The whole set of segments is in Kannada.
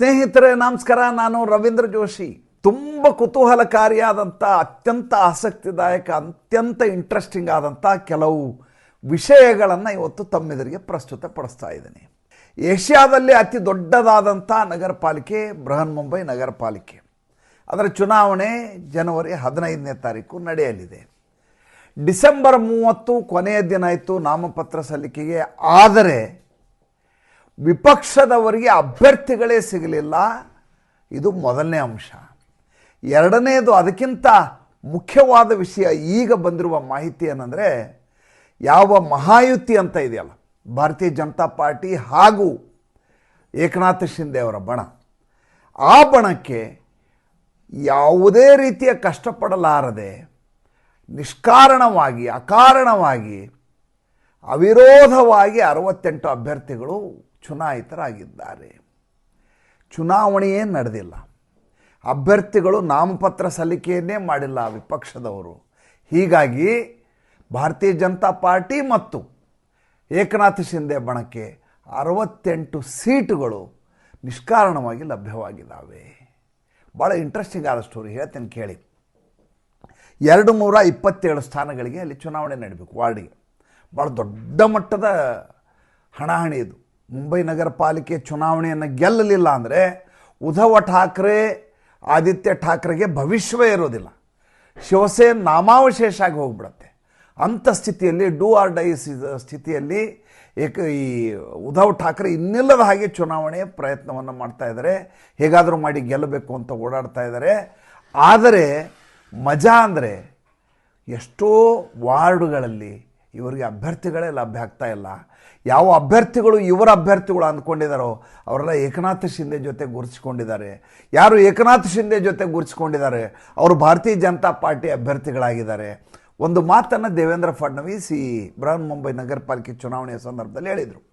ಸ್ನೇಹಿತರೆ, ನಮಸ್ಕಾರ. ನಾನು ರವೀಂದ್ರ ಜೋಶಿ. ತುಂಬ ಕುತೂಹಲಕಾರಿಯಾದಂಥ, ಅತ್ಯಂತ ಆಸಕ್ತಿದಾಯಕ, ಅತ್ಯಂತ ಇಂಟ್ರೆಸ್ಟಿಂಗ್ ಆದಂಥ ಕೆಲವು ವಿಷಯಗಳನ್ನು ಇವತ್ತು ತಮ್ಮೆದುರಿಗೆ ಪ್ರಸ್ತುತಪಡಿಸ್ತಾ ಇದ್ದೀನಿ. ಏಷ್ಯಾದಲ್ಲಿ ಅತಿ ದೊಡ್ಡದಾದಂಥ ನಗರ ಪಾಲಿಕೆ ಬೃಹನ್ ಮುಂಬೈ ನಗರ ಪಾಲಿಕೆ ಅದರ ಚುನಾವಣೆ ಜನವರಿ ಹದಿನೈದನೇ ತಾರೀಕು ನಡೆಯಲಿದೆ. ಡಿಸೆಂಬರ್ ಮೂವತ್ತು ಕೊನೆಯ ದಿನ ಇತ್ತು ನಾಮಪತ್ರ ಸಲ್ಲಿಕೆಗೆ. ಆದರೆ ವಿಪಕ್ಷದವರಿಗೆ ಅಭ್ಯರ್ಥಿಗಳೇ ಸಿಗಲಿಲ್ಲ. ಇದು ಮೊದಲನೇ ಅಂಶ. ಎರಡನೇದು ಅದಕ್ಕಿಂತ ಮುಖ್ಯವಾದ ವಿಷಯ ಈಗ ಬಂದಿರುವ ಮಾಹಿತಿ ಏನಂದರೆ, ಯಾವ ಮಹಾಯುತಿ ಅಂತ ಇದೆಯಲ್ಲ, ಭಾರತೀಯ ಜನತಾ ಪಾರ್ಟಿ ಹಾಗೂ ಏಕನಾಥ ಶಿಂದೆ ಅವರ ಬಣ. ಆ ಬಣಕ್ಕೆ ಯಾವುದೇ ರೀತಿಯ ಕಷ್ಟಪಡಲಾರದೆ, ನಿಷ್ಕಾರಣವಾಗಿ, ಅಕಾರಣವಾಗಿ, ಅವಿರೋಧವಾಗಿ ಅರವತ್ತೆಂಟು ಅಭ್ಯರ್ಥಿಗಳು ಚುನಾಯಿತರಾಗಿದ್ದಾರೆ. ಚುನಾವಣೆಯೇ ನಡೆದಿಲ್ಲ. ಅಭ್ಯರ್ಥಿಗಳು ನಾಮಪತ್ರ ಸಲ್ಲಿಕೆಯನ್ನೇ ಮಾಡಿಲ್ಲ ವಿಪಕ್ಷದವರು. ಹೀಗಾಗಿ ಭಾರತೀಯ ಜನತಾ ಪಾರ್ಟಿ ಮತ್ತು ಏಕನಾಥ ಶಿಂದೆ ಬಣಕ್ಕೆ ಅರವತ್ತೆಂಟು ಸೀಟುಗಳು ನಿಷ್ಕಾರಣವಾಗಿ ಲಭ್ಯವಾಗಿದ್ದಾವೆ. ಭಾಳ ಇಂಟ್ರೆಸ್ಟಿಂಗ್ ಆದ ಸ್ಟೋರಿ ಹೇಳ್ತೇನೆ ಕೇಳಿ. ಎರಡು ನೂರ ಇಪ್ಪತ್ತೇಳು ಸ್ಥಾನಗಳಿಗೆ ಅಲ್ಲಿ ಚುನಾವಣೆ ನಡೀಬೇಕು. ವಾರ್ಡಿಗೆ. ಭಾಳ ದೊಡ್ಡ ಮಟ್ಟದ ಹಣಾಹಣಿ ಇದು. ಮುಂಬೈ ನಗರ ಪಾಲಿಕೆ ಚುನಾವಣೆಯನ್ನು ಗೆಲ್ಲಲಿಲ್ಲ ಅಂದರೆ ಉದ್ಧವ ಠಾಕ್ರೆ, ಆದಿತ್ಯ ಠಾಕ್ರೆಗೆ ಭವಿಷ್ಯವೇ ಇರೋದಿಲ್ಲ. ಶಿವಸೇನೆ ನಾಮಾವಶೇಷ ಆಗಿ ಹೋಗ್ಬಿಡತ್ತೆ. ಅಂಥ ಸ್ಥಿತಿಯಲ್ಲಿ ಡೂ ಆರ್ ಡೈ ಸ್ಥಿತಿಯಲ್ಲಿ ಏಕ, ಈ ಉದ್ಧವ್ ಠಾಕ್ರೆ ಇನ್ನಿಲ್ಲದ ಹಾಗೆ ಚುನಾವಣೆ ಪ್ರಯತ್ನವನ್ನು ಮಾಡ್ತಾ ಇದ್ದಾರೆ. ಹೇಗಾದರೂ ಮಾಡಿ ಗೆಲ್ಲಬೇಕು ಅಂತ ಓಡಾಡ್ತಾ ಇದ್ದಾರೆ. ಆದರೆ ಮಜಾ ಅಂದರೆ ಎಷ್ಟೋ ವಾರ್ಡುಗಳಲ್ಲಿ ಇವರಿಗೆ ಅಭ್ಯರ್ಥಿಗಳೇ ಲಭ್ಯ ಆಗ್ತಾ ಇಲ್ಲ. ಯಾವ ಅಭ್ಯರ್ಥಿಗಳು ಇವರ ಅಭ್ಯರ್ಥಿಗಳು ಅಂದ್ಕೊಂಡಿದ್ದಾರೋ ಅವರೆಲ್ಲ ಏಕನಾಥ ಶಿಂದೆ ಜೊತೆ ಗುರುತಿಸ್ಕೊಂಡಿದ್ದಾರೆ. ಯಾರು ಏಕನಾಥ ಶಿಂದೆ ಜೊತೆ ಗುರುತಿಸ್ಕೊಂಡಿದ್ದಾರೆ? ಅವರು ಭಾರತೀಯ ಜನತಾ ಪಾರ್ಟಿ ಅಭ್ಯರ್ಥಿಗಳಾಗಿದ್ದಾರೆ. ಒಂದು ಮಾತನ್ನು ದೇವೇಂದ್ರ ಫಡ್ನವೀಸ್ ಈ ಬೃಹನ್ ಮುಂಬೈ ನಗರ ಪಾಲಿಕೆ ಚುನಾವಣೆಯ ಸಂದರ್ಭದಲ್ಲಿ ಹೇಳಿದರು.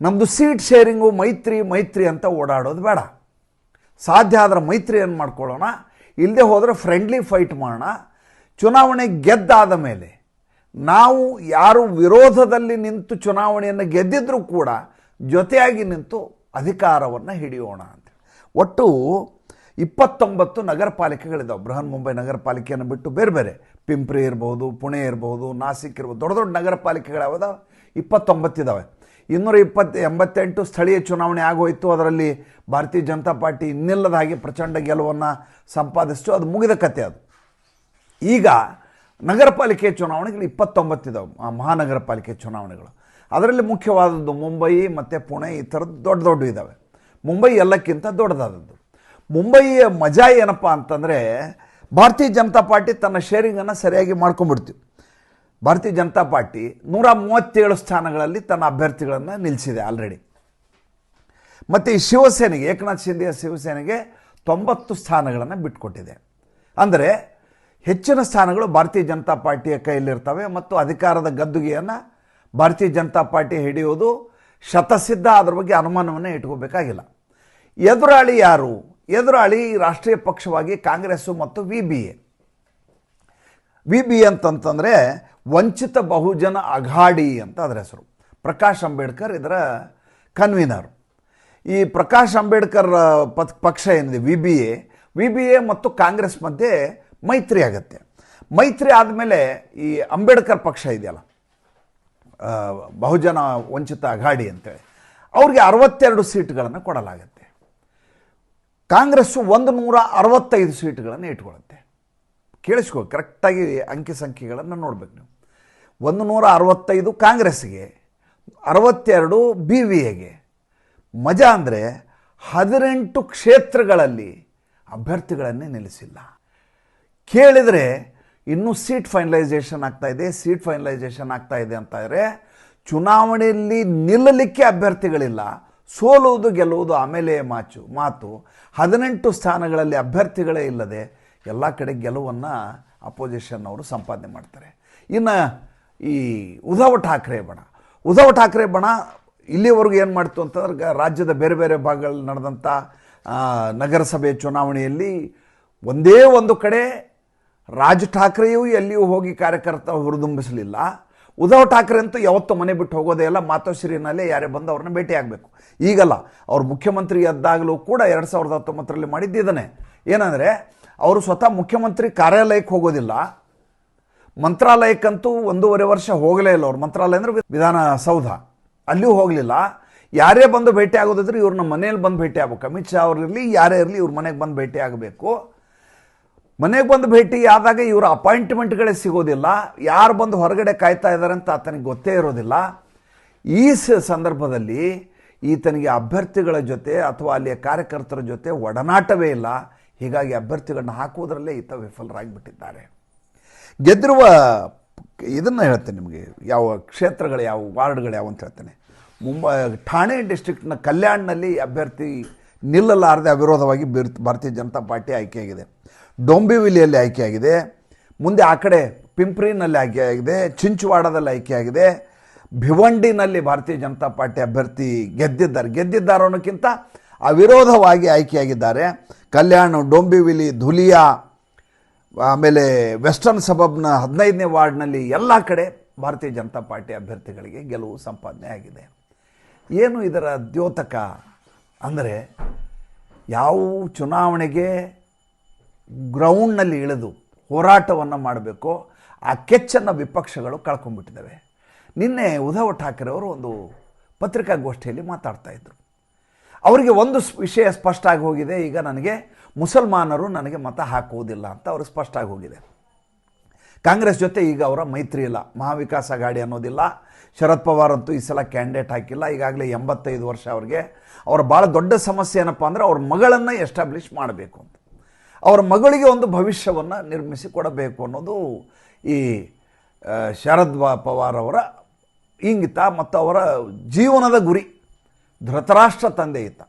ನಮ್ಮದು ಸೀಟ್ ಶೇರಿಂಗು ಮೈತ್ರಿ ಮೈತ್ರಿ ಅಂತ ಓಡಾಡೋದು ಬೇಡ. ಸಾಧ್ಯ ಆದರೆ ಮೈತ್ರಿ ಏನು ಮಾಡ್ಕೊಳ್ಳೋಣ? ಇಲ್ಲದೆ ಹೋದರೆ ಫ್ರೆಂಡ್ಲಿ ಫೈಟ್ ಮಾಡೋಣ. ಚುನಾವಣೆ ಗೆದ್ದಾದ ಮೇಲೆ ನಾವು ಯಾರು ವಿರೋಧದಲ್ಲಿ ನಿಂತು ಚುನಾವಣೆಯನ್ನು ಗೆದ್ದಿದ್ರೂ ಕೂಡ ಜೊತೆಯಾಗಿ ನಿಂತು ಅಧಿಕಾರವನ್ನು ಹಿಡಿಯೋಣ ಅಂತ ಒಟ್ಟು ಇಪ್ಪತ್ತೊಂಬತ್ತು ನಗರ ಪಾಲಿಕೆಗಳಿದ್ದಾವೆ ಬೃಹನ್ ಮುಂಬೈ ನಗರ ಪಾಲಿಕೆಯನ್ನು ಬಿಟ್ಟು ಬೇರೆ ಬೇರೆ. ಪಿಂಪ್ರಿ ಇರ್ಬೋದು, ಪುಣೆ ಇರ್ಬೋದು, ನಾಸಿಕ್ ಇರ್ಬೋದು, ದೊಡ್ಡ ದೊಡ್ಡ ನಗರ ಪಾಲಿಕೆಗಳಾವದಾವೆ ಇಪ್ಪತ್ತೊಂಬತ್ತಿದ್ದಾವೆ ಇನ್ನೂರ ಇಪ್ಪತ್ತು, ಎಂಬತ್ತೆಂಟು ಸ್ಥಳೀಯ ಚುನಾವಣೆ ಆಗೋಯಿತು. ಅದರಲ್ಲಿ ಭಾರತೀಯ ಜನತಾ ಪಾರ್ಟಿ ಇನ್ನಿಲ್ಲದ ಹಾಗೆ ಪ್ರಚಂಡ ಗೆಲುವನ್ನು ಸಂಪಾದಿಸ್ತು. ಅದು ಮುಗಿದ ಕತೆ ಅದು. ಈಗ ನಗರ ಪಾಲಿಕೆ ಚುನಾವಣೆಗಳು ಇಪ್ಪತ್ತೊಂಬತ್ತಿದ್ದಾವೆ ಆ ಮಹಾನಗರ ಪಾಲಿಕೆ ಚುನಾವಣೆಗಳು. ಅದರಲ್ಲಿ ಮುಖ್ಯವಾದದ್ದು ಮುಂಬೈ ಮತ್ತು ಪುಣೆ ಈ ಥರದ್ದು ದೊಡ್ಡ ದೊಡ್ಡ ಇದ್ದಾವೆ ಮುಂಬೈ ಎಲ್ಲಕ್ಕಿಂತ ದೊಡ್ಡದಾದದ್ದು. ಮುಂಬೈಯ ಮಜಾ ಏನಪ್ಪ ಅಂತಂದರೆ, ಭಾರತೀಯ ಜನತಾ ಪಾರ್ಟಿ ತನ್ನ ಶೇರಿಂಗನ್ನು ಸರಿಯಾಗಿ ಮಾಡ್ಕೊಂಡ್ಬಿಡ್ತೀವಿ ಭಾರತೀಯ ಜನತಾ ಪಾರ್ಟಿ ನೂರ ಮೂವತ್ತೇಳು ಸ್ಥಾನಗಳಲ್ಲಿ ತನ್ನ ಅಭ್ಯರ್ಥಿಗಳನ್ನು ನಿಲ್ಲಿಸಿದೆ ಆಲ್ರೆಡಿ ಮತ್ತು ಈ ಶಿವಸೇನೆಗೆ, ಏಕನಾಥ್ ಶಿಂದೆಯ ಶಿವಸೇನೆಗೆ ತೊಂಬತ್ತು ಸ್ಥಾನಗಳನ್ನು ಬಿಟ್ಕೊಟ್ಟಿದೆ. ಅಂದರೆ ಹೆಚ್ಚಿನ ಸ್ಥಾನಗಳು ಭಾರತೀಯ ಜನತಾ ಪಾರ್ಟಿಯ ಕೈಯಲ್ಲಿರ್ತವೆ ಮತ್ತು ಅಧಿಕಾರದ ಗದ್ದುಗೆಯನ್ನು ಭಾರತೀಯ ಜನತಾ ಪಾರ್ಟಿ ಹಿಡಿಯೋದು ಶತಸಿದ್ಧ ಅದರ ಬಗ್ಗೆ ಅನುಮಾನವನ್ನು ಇಟ್ಕೋಬೇಕಾಗಿಲ್ಲ. ಎದುರಾಳಿ ಯಾರು? ಎದುರಾಳಿ ರಾಷ್ಟ್ರೀಯ ಪಕ್ಷವಾಗಿ ಕಾಂಗ್ರೆಸ್ಸು ಮತ್ತು V B A V B ಅಂತಂತಂದರೆ ವಂಚಿತ ಬಹುಜನ ಅಘಾಡಿ ಅಂತ ಅದರ ಹೆಸರು. ಪ್ರಕಾಶ್ ಅಂಬೇಡ್ಕರ್ ಇದರ ಕನ್ವೀನರ್. ಈ ಪ್ರಕಾಶ್ ಅಂಬೇಡ್ಕರ್ ಪಕ್ಷ ಏನಿದೆ? V B A V B A ಮತ್ತು ಕಾಂಗ್ರೆಸ್ ಮಧ್ಯೆ ಮೈತ್ರಿ ಆಗತ್ತೆ. ಮೈತ್ರಿ ಆದಮೇಲೆ ಈ ಅಂಬೇಡ್ಕರ್ ಪಕ್ಷ ಇದೆಯಲ್ಲ ಬಹುಜನ ವಂಚಿತ ಅಘಾಡಿ ಅಂತೇಳಿ, ಅವ್ರಿಗೆ ಅರವತ್ತೆರಡು ಸೀಟ್ಗಳನ್ನು ಕೊಡಲಾಗತ್ತೆ. ಕಾಂಗ್ರೆಸ್ಸು ಒಂದು ನೂರ ಅರವತ್ತೈದು ಸೀಟ್ಗಳನ್ನು ಇಟ್ಕೊಳ್ಳುತ್ತೆ. ಕೇಳಿಸ್ಕೊ, ಕರೆಕ್ಟಾಗಿ ಅಂಕಿ ಸಂಖ್ಯೆಗಳನ್ನು ನೋಡ್ಬೇಕು ನೀವು. ಒಂದು ನೂರ ಅರವತ್ತೈದು ಕಾಂಗ್ರೆಸ್ಗೆ ಅರವತ್ತೆರಡು ಬಿ ವಿ ಎಗೆ. ಮಜಾ ಅಂದರೆ ಹದಿನೆಂಟು ಕ್ಷೇತ್ರಗಳಲ್ಲಿ ಅಭ್ಯರ್ಥಿಗಳನ್ನೇ ನಿಲ್ಲಿಸಿಲ್ಲ. ಕೇಳಿದರೆ ಇನ್ನೂ ಸೀಟ್ ಫೈನಲೈಸೇಷನ್ ಆಗ್ತಾ ಇದೆ ಸೀಟ್ ಫೈನಲೈಸೇಷನ್ ಆಗ್ತಾ ಅಂತ ಇದ್ರೆ ಚುನಾವಣೆಯಲ್ಲಿ ನಿಲ್ಲಲಿಕ್ಕೆ ಅಭ್ಯರ್ಥಿಗಳಿಲ್ಲ. ಸೋಲುವುದು, ಗೆಲ್ಲುವುದು ಆಮೇಲೆ ಮಾಚು, ಮಾತು. ಹದಿನೆಂಟು ಸ್ಥಾನಗಳಲ್ಲಿ ಅಭ್ಯರ್ಥಿಗಳೇ ಇಲ್ಲದೆ ಎಲ್ಲ ಕಡೆ ಗೆಲುವನ್ನು ಅಪೋಸಿಷನ್ ಅವರು ಸಂಪಾದನೆ ಮಾಡ್ತಾರೆ. ಇನ್ನು ಈ ಉದ್ಧವ್ ಠಾಕ್ರೆ ಬಣ. ಉದ್ಧವ್ ಠಾಕ್ರೆ ಬಣ ಇಲ್ಲಿವರೆಗೂ ಏನು ಮಾಡ್ತು ಅಂತಂದ್ರೆ ರಾಜ್ಯದ ಬೇರೆ ಬೇರೆ ಭಾಗಗಳಲ್ಲಿ ನಡೆದಂಥ ನಗರಸಭೆ ಚುನಾವಣೆಯಲ್ಲಿ ಒಂದೇ ಒಂದು ಕಡೆ ರಾಜ್ ಠಾಕ್ರೆಯೂ ಎಲ್ಲಿಯೂ ಹೋಗಿ ಕಾರ್ಯಕರ್ತ ಹುರಿದುಂಬಿಸಲಿಲ್ಲ. ಉದ್ಧವ್ ಠಾಕ್ರೆ ಅಂತೂ ಯಾವತ್ತೂ ಮನೆ ಬಿಟ್ಟು ಹೋಗೋದೇ ಇಲ್ಲ. ಮಾತೋಶ್ರೀನಲ್ಲೇ ಯಾರೇ ಬಂದು ಅವ್ರನ್ನ ಭೇಟಿ ಆಗಬೇಕು. ಈಗಲ್ಲ, ಅವ್ರು ಮುಖ್ಯಮಂತ್ರಿ ಎದ್ದಾಗಲೂ ಕೂಡ ಎರಡು ಸಾವಿರದ ಹತ್ತೊಂಬತ್ತರಲ್ಲಿ ಮಾಡಿದ್ದಿದ್ದಾನೆ. ಏನಂದರೆ, ಅವರು ಸ್ವತಃ ಮುಖ್ಯಮಂತ್ರಿ ಕಾರ್ಯಾಲಯಕ್ಕೆ ಹೋಗೋದಿಲ್ಲ. ಮಂತ್ರಾಲಯಕ್ಕಂತೂ ಒಂದೂವರೆ ವರ್ಷ ಹೋಗಲೇ ಇಲ್ಲ ಅವ್ರು. ಮಂತ್ರಾಲಯ ಅಂದರೆ ವಿಧಾನಸೌಧ. ಅಲ್ಲಿಯೂ ಹೋಗಲಿಲ್ಲ. ಯಾರೇ ಬಂದು ಭೇಟಿ ಆಗೋದಿದ್ರೆ ಇವ್ರನ್ನ ಮನೇಲಿ ಬಂದು ಭೇಟಿ ಆಗಬೇಕು. ಅಮಿತ್ ಶಾ ಅವರಿರಲಿ ಯಾರೇ ಇರಲಿ ಇವ್ರ ಮನೆಗೆ ಬಂದು ಭೇಟಿ ಆಗಬೇಕು. ಮನೆಗೆ ಬಂದು ಭೇಟಿ ಆದಾಗ ಇವರ ಅಪಾಯಿಂಟ್ಮೆಂಟ್ಗಳೇ ಸಿಗೋದಿಲ್ಲ. ಯಾರು ಬಂದು ಹೊರಗಡೆ ಕಾಯ್ತಾ ಇದ್ದಾರೆ ಅಂತ ಆತನಿಗೆ ಗೊತ್ತೇ ಇರೋದಿಲ್ಲ. ಈ ಸಂದರ್ಭದಲ್ಲಿ ಈತನಿಗೆ ಅಭ್ಯರ್ಥಿಗಳ ಜೊತೆ ಅಥವಾ ಅಲ್ಲಿಯ ಕಾರ್ಯಕರ್ತರ ಜೊತೆ ಒಡನಾಟವೇ ಇಲ್ಲ. ಹೀಗಾಗಿ ಅಭ್ಯರ್ಥಿಗಳನ್ನ ಹಾಕುವುದರಲ್ಲೇ ಈತ ವಿಫಲರಾಗಿಬಿಟ್ಟಿದ್ದಾರೆ. ಗೆದ್ದಿರುವ ಇದನ್ನು ಹೇಳ್ತೇನೆ ನಿಮಗೆ, ಯಾವ ಕ್ಷೇತ್ರಗಳು ಯಾವ, ವಾರ್ಡ್ಗಳು ಯಾವ ಅಂತ ಹೇಳ್ತೇನೆ. ಮುಂಬೈ, ಠಾಣೆ ಡಿಸ್ಟ್ರಿಕ್ಟ್ನ ಕಲ್ಯಾಣ್ನಲ್ಲಿ ಅಭ್ಯರ್ಥಿ ನಿಲ್ಲಲಾರದೆ ಅವಿರೋಧವಾಗಿ ಭಾರತೀಯ ಜನತಾ ಪಾರ್ಟಿ ಆಯ್ಕೆಯಾಗಿದೆ. ಡೊಂಬಿವಿಲಿಯಲ್ಲಿ ಆಯ್ಕೆಯಾಗಿದೆ. ಮುಂದೆ ಆ ಕಡೆ ಪಿಂಪ್ರಿನಲ್ಲಿ ಆಯ್ಕೆಯಾಗಿದೆ. ಚಿಂಚುವಾಡದಲ್ಲಿ ಆಯ್ಕೆಯಾಗಿದೆ. ಭಿವಂಡಿನಲ್ಲಿ ಭಾರತೀಯ ಜನತಾ ಪಾರ್ಟಿ ಅಭ್ಯರ್ಥಿ ಗೆದ್ದಿದ್ದಾರೆ. ಗೆದ್ದಿದ್ದಾರೆ ಅನ್ನೋಕ್ಕಿಂತ ಅವಿರೋಧವಾಗಿ ಆಯ್ಕೆಯಾಗಿದ್ದಾರೆ. ಕಲ್ಯಾಣ, ಡೊಂಬಿವಿಲಿ, ಧುಲಿಯಾ, ಆಮೇಲೆ ವೆಸ್ಟರ್ನ್ ಸಬಬ್ನ ಹದಿನೈದನೇ ವಾರ್ಡ್ನಲ್ಲಿ ಎಲ್ಲ ಕಡೆ ಭಾರತೀಯ ಜನತಾ ಪಾರ್ಟಿ ಅಭ್ಯರ್ಥಿಗಳಿಗೆ ಗೆಲುವು ಸಂಪಾದನೆ ಆಗಿದೆ. ಏನು ಇದರ ದ್ಯೋತಕ? ಅಂದರೆ ಯಾವ ಚುನಾವಣೆಗೆ ಗ್ರೌಂಡ್ನಲ್ಲಿ ಇಳಿದು ಹೋರಾಟವನ್ನು ಮಾಡಬೇಕು, ಆ ಕೆಚ್ಚನ್ನು ವಿಪಕ್ಷಗಳು ಕಳ್ಕೊಂಡ್ಬಿಟ್ಟಿದ್ದಾವೆ. ನಿನ್ನೆ ಉದ್ಧವ್ ಠಾಕ್ರೆ ಅವರು ಒಂದು ಪತ್ರಿಕಾಗೋಷ್ಠಿಯಲ್ಲಿ ಮಾತಾಡ್ತಾ ಇದ್ದರು ಅವರಿಗೆ ಒಂದು ವಿಷಯ ಸ್ಪಷ್ಟ ಆಗಿ ಹೋಗಿದೆ, ಈಗ ನನಗೆ ಮುಸಲ್ಮಾನರು ನನಗೆ ಮತ ಹಾಕುವುದಿಲ್ಲ ಅಂತ ಅವರು ಸ್ಪಷ್ಟ ಆಗಿ ಹೋಗಿದೆ. ಕಾಂಗ್ರೆಸ್ ಜೊತೆ ಈಗ ಅವರ ಮೈತ್ರಿ ಇಲ್ಲ, ಮಹಾವಿಕಾಸ್ ಗಾಡಿ ಅನ್ನೋದಿಲ್ಲ, ಶರದ್ ಪವಾರ್ ಅಂತೂ ಈ ಸಲ ಕ್ಯಾಂಡಿಡೇಟ್ ಹಾಕಿಲ್ಲ, ಈಗಾಗಲೇ ಎಂಬತ್ತೈದು ವರ್ಷ ಅವ್ರಿಗೆ. ಅವರ ಭಾಳ ದೊಡ್ಡ ಸಮಸ್ಯೆ ಏನಪ್ಪ ಅಂದರೆ ಅವ್ರ ಮಗಳನ್ನು ಎಸ್ಟಾಬ್ಲಿಷ್ ಮಾಡಬೇಕು ಅಂತ. ಅವರ ಮಗಳಿಗೆ ಒಂದು ಭವಿಷ್ಯವನ್ನು ನಿರ್ಮಿಸಿ ಕೊಡಬೇಕು ಅನ್ನೋದು ಈ ಶರದ್ ಪವಾರ್ ಇಂಗಿತ ಮತ್ತು ಅವರ ಜೀವನದ ಗುರಿ, ಧೃತರಾಷ್ಟ್ರ ತಂದೆ ಇತ್ತ.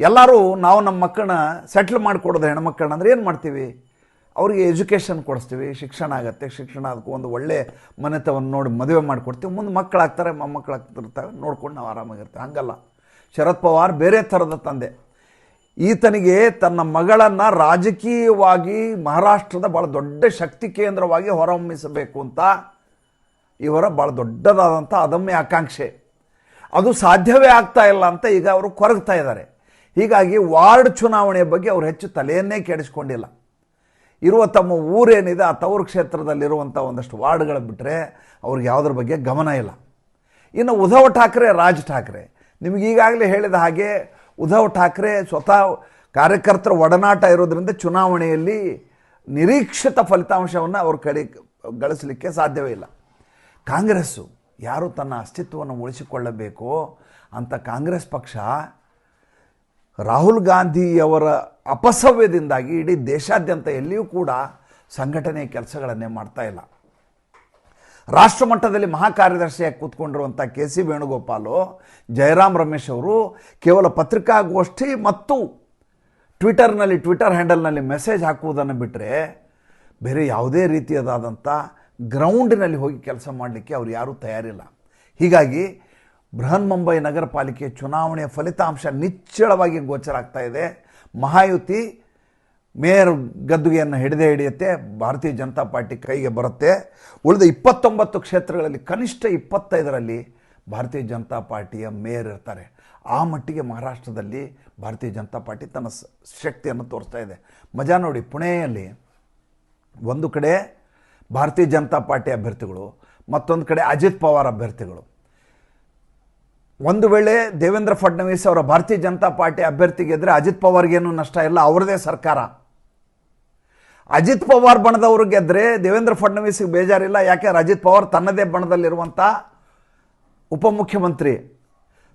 ಎಲ್ಲರೂ ನಾವು ನಮ್ಮ ಮಕ್ಕಳನ್ನ ಸೆಟ್ಲ್ ಮಾಡಿಕೊಡೋದು ಹೆಣ್ಮಕ್ಕಳನ್ನ ಅಂದರೆ ಏನು ಮಾಡ್ತೀವಿ? ಅವರಿಗೆ ಎಜುಕೇಷನ್ ಕೊಡಿಸ್ತೀವಿ, ಶಿಕ್ಷಣ ಆಗುತ್ತೆ, ಶಿಕ್ಷಣ ಅದಕ್ಕೂ ಒಂದು ಒಳ್ಳೆ ಮನೆತವನ್ನು ನೋಡಿ ಮದುವೆ ಮಾಡಿಕೊಡ್ತೀವಿ. ಮುಂದೆ ಮಕ್ಕಳಾಗ್ತಾರೆ, ಮೊಮ್ಮಕ್ಕಳಾಗ್ತಿರ್ತಾರೆ, ನೋಡ್ಕೊಂಡು ನಾವು ಆರಾಮಾಗಿರ್ತೀವಿ. ಹಂಗಲ್ಲ. ಶರದ್ ಪವಾರ್ ಬೇರೆ ಥರದ ತಂದೆ. ಈತನಿಗೆ ತನ್ನ ಮಗಳನ್ನು ರಾಜಕೀಯವಾಗಿ ಮಹಾರಾಷ್ಟ್ರದ ಭಾಳ ದೊಡ್ಡ ಶಕ್ತಿ ಕೇಂದ್ರವಾಗಿ ಹೊರಹೊಮ್ಮಿಸಬೇಕು ಅಂತ ಇವರ ಭಾಳ ದೊಡ್ಡದಾದಂಥ ಅದಮ್ಯ ಆಕಾಂಕ್ಷೆ. ಅದು ಸಾಧ್ಯವೇ ಆಗ್ತಾ ಇಲ್ಲ ಅಂತ ಈಗ ಅವರು ಕೊರಗ್ತಾ ಇದ್ದಾರೆ. ಹೀಗಾಗಿ ವಾರ್ಡ್ ಚುನಾವಣೆಯ ಬಗ್ಗೆ ಅವರು ಹೆಚ್ಚು ತಲೆಯನ್ನೇ ಕೆಡಿಸ್ಕೊಂಡಿಲ್ಲ. ಇರುವ ತಮ್ಮ ಊರೇನಿದೆ, ಆ ತವರು ಕ್ಷೇತ್ರದಲ್ಲಿರುವಂಥ ಒಂದಷ್ಟು ವಾರ್ಡ್ಗಳು ಬಿಟ್ಟರೆ ಅವ್ರಿಗೆ ಯಾವುದ್ರ ಬಗ್ಗೆ ಗಮನ ಇಲ್ಲ. ಇನ್ನು ಉದ್ಧವ್ ಠಾಕ್ರೆ, ರಾಜ್ ಠಾಕ್ರೆ ನಿಮಗೀಗಾಗಲೇ ಹೇಳಿದ ಹಾಗೆ ಉದ್ಧವ್ ಠಾಕ್ರೆ ಸ್ವತಃ ಕಾರ್ಯಕರ್ತರ ಒಡನಾಟ ಇರೋದ್ರಿಂದ ಚುನಾವಣೆಯಲ್ಲಿ ನಿರೀಕ್ಷಿತ ಫಲಿತಾಂಶವನ್ನು ಅವ್ರ ಕಡೆ ಗಳಿಸಲಿಕ್ಕೆ ಸಾಧ್ಯವೇ ಇಲ್ಲ. ಕಾಂಗ್ರೆಸ್ಸು ಯಾರು ತನ್ನ ಅಸ್ತಿತ್ವವನ್ನು ಉಳಿಸಿಕೊಳ್ಳಬೇಕು ಅಂತ ಕಾಂಗ್ರೆಸ್ ಪಕ್ಷ ರಾಹುಲ್ ಗಾಂಧಿಯವರ ಅಪಸವ್ಯದಿಂದಾಗಿ ಇಡೀ ದೇಶಾದ್ಯಂತ ಎಲ್ಲಿಯೂ ಕೂಡ ಸಂಘಟನೆಯ ಕೆಲಸಗಳನ್ನೇ ಮಾಡ್ತಾ ಇಲ್ಲ. ರಾಷ್ಟ್ರ ಮಟ್ಟದಲ್ಲಿ ಮಹಾಕಾರ್ಯದರ್ಶಿಯಾಗಿ ಕೂತ್ಕೊಂಡಿರುವಂಥ ಕೆ ಸಿ ವೇಣುಗೋಪಾಲು, ಜಯರಾಮ್ ರಮೇಶ್ ಅವರು ಕೇವಲ ಪತ್ರಿಕಾಗೋಷ್ಠಿ ಮತ್ತು ಟ್ವಿಟರ್ನಲ್ಲಿ, ಟ್ವಿಟರ್ ಹ್ಯಾಂಡಲ್ನಲ್ಲಿ ಮೆಸೇಜ್ ಹಾಕುವುದನ್ನು ಬಿಟ್ಟರೆ ಬೇರೆ ಯಾವುದೇ ರೀತಿಯದಾದಂಥ ಗ್ರೌಂಡಿನಲ್ಲಿ ಹೋಗಿ ಕೆಲಸ ಮಾಡಲಿಕ್ಕೆ ಅವರು ಯಾರೂ ತಯಾರಿಲ್ಲ. ಹೀಗಾಗಿ ಬೃಹನ್ ಮುಂಬೈ ನಗರ ಪಾಲಿಕೆ ಚುನಾವಣೆಯ ಫಲಿತಾಂಶ ನಿಚ್ಚಳವಾಗಿ ಗೋಚರ ಆಗ್ತಾ ಇದೆ. ಮಹಾಯುತಿ ಮೇಯರ್ ಗದ್ದುಗೆಯನ್ನು ಹಿಡಿದೇ ಹಿಡಿಯುತ್ತೆ, ಭಾರತೀಯ ಜನತಾ ಪಾರ್ಟಿ ಕೈಗೆ ಬರುತ್ತೆ. ಉಳಿದ ಇಪ್ಪತ್ತೊಂಬತ್ತು ಕ್ಷೇತ್ರಗಳಲ್ಲಿ ಕನಿಷ್ಠ ಇಪ್ಪತ್ತೈದರಲ್ಲಿ ಭಾರತೀಯ ಜನತಾ ಪಾರ್ಟಿಯ ಮೇಯರ್ ಇರ್ತಾರೆ. ಆ ಮಟ್ಟಿಗೆ ಮಹಾರಾಷ್ಟ್ರದಲ್ಲಿ ಭಾರತೀಯ ಜನತಾ ಪಾರ್ಟಿ ತನ್ನ ಶಕ್ತಿಯನ್ನು ತೋರಿಸ್ತಾ ಇದೆ. ಮಜಾ ನೋಡಿ, ಪುಣೆಯಲ್ಲಿ ಒಂದು ಕಡೆ ಭಾರತೀಯ ಜನತಾ ಪಾರ್ಟಿ ಅಭ್ಯರ್ಥಿಗಳು, ಮತ್ತೊಂದು ಕಡೆ ಅಜಿತ್ ಪವಾರ್ ಅಭ್ಯರ್ಥಿಗಳು. ಒಂದು ವೇಳೆ ದೇವೇಂದ್ರ ಫಡ್ನವೀಸ್ ಅವರ ಭಾರತೀಯ ಜನತಾ ಪಾರ್ಟಿ ಅಭ್ಯರ್ಥಿ ಗೆದ್ರೆ ಅಜಿತ್ ಪವಾರ್ಗೇನು ನಷ್ಟ ಇಲ್ಲ, ಅವರದೇ ಸರ್ಕಾರ. ಅಜಿತ್ ಪವಾರ್ ಬಣದವರು ಗೆದ್ರೆ ದೇವೇಂದ್ರ ಫಡ್ನವೀಸ್ಗೆ ಬೇಜಾರಿಲ್ಲ. ಯಾಕೆಂದ್ರೆ ಅಜಿತ್ ಪವಾರ್ ತನ್ನದೇ ಬಣದಲ್ಲಿರುವಂಥ ಉಪಮುಖ್ಯಮಂತ್ರಿ.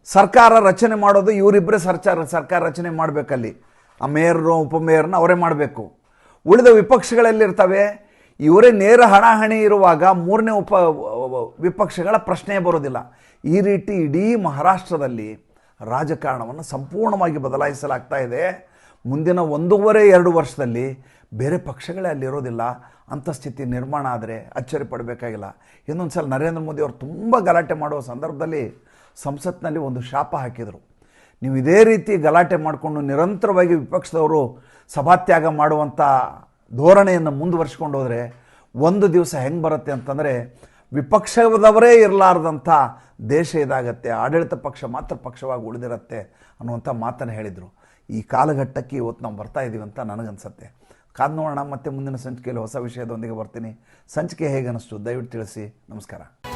ಸರ್ಕಾರ ರಚನೆ ಮಾಡೋದು ಇವರಿಬ್ಬರೇ ಸರ್ಕಾರ ಸರ್ಕಾರ ರಚನೆ ಮಾಡಬೇಕಲ್ಲಿ. ಆ ಮೇಯರ್ನು, ಉಪಮೇಯರ್ನ ಅವರೇ ಮಾಡಬೇಕು. ಉಳಿದ ವಿಪಕ್ಷಗಳಲ್ಲಿರ್ತವೆ. ಇವರೇ ನೇರ ಹಣಾಹಣಿ ಇರುವಾಗ ಮೂರನೇ ಉಪ ವಿಪಕ್ಷಗಳ ಪ್ರಶ್ನೆ ಬರೋದಿಲ್ಲ ಈ ರೀತಿ ಇಡೀ ಮಹಾರಾಷ್ಟ್ರದಲ್ಲಿ ರಾಜಕಾರಣವನ್ನು ಸಂಪೂರ್ಣವಾಗಿ ಬದಲಾಯಿಸಲಾಗ್ತಾ ಇದೆ. ಮುಂದಿನ ಒಂದೂವರೆ, ಎರಡು ವರ್ಷದಲ್ಲಿ ಬೇರೆ ಪಕ್ಷಗಳೇ ಅಲ್ಲಿರೋದಿಲ್ಲ. ಅಂಥ ಸ್ಥಿತಿ ನಿರ್ಮಾಣ ಆದರೆ ಅಚ್ಚರಿ ಪಡಬೇಕಾಗಿಲ್ಲ. ಇನ್ನೊಂದು ಸಲ ನರೇಂದ್ರ ಮೋದಿ ಅವರು ತುಂಬ ಗಲಾಟೆ ಮಾಡುವ ಸಂದರ್ಭದಲ್ಲಿ ಸಂಸತ್ನಲ್ಲಿ ಒಂದು ಶಾಪ ಹಾಕಿದರು. ನೀವು ಇದೇ ರೀತಿ ಗಲಾಟೆ ಮಾಡಿಕೊಂಡು ನಿರಂತರವಾಗಿ ವಿಪಕ್ಷದವರು ಸಭಾತ್ಯಾಗ ಮಾಡುವಂಥ ಧೋರಣೆಯನ್ನು ಮುಂದುವರಿಸ್ಕೊಂಡು ಹೋದರೆ ಒಂದು ದಿವಸ ಹೆಂಗೆ ಬರುತ್ತೆ ಅಂತಂದರೆ ವಿಪಕ್ಷದವರೇ ಇರಲಾರ್ದಂಥ ದೇಶ ಇದಾಗತ್ತೆ. ಆಡಳಿತ ಪಕ್ಷ ಮಾತ್ರ ಪಕ್ಷವಾಗಿ ಉಳಿದಿರತ್ತೆ ಅನ್ನುವಂಥ ಮಾತನ್ನು ಹೇಳಿದರು. ಈ ಕಾಲಘಟ್ಟಕ್ಕೆ ಇವತ್ತು ನಾವು ಬರ್ತಾ ಇದ್ದೀವಿ ಅಂತ ನನಗನ್ಸುತ್ತೆ. ಕಾದು ನೋಡೋಣ, ಮತ್ತೆ ಮುಂದಿನ ಸಂಚಿಕೆಯಲ್ಲಿ ಹೊಸ ವಿಷಯದೊಂದಿಗೆ ಬರ್ತೀನಿ. ಸಂಚಿಕೆ ಹೇಗೆ ಅನ್ನಿಸ್ತು ದಯವಿಟ್ಟು ತಿಳಿಸಿ. ನಮಸ್ಕಾರ.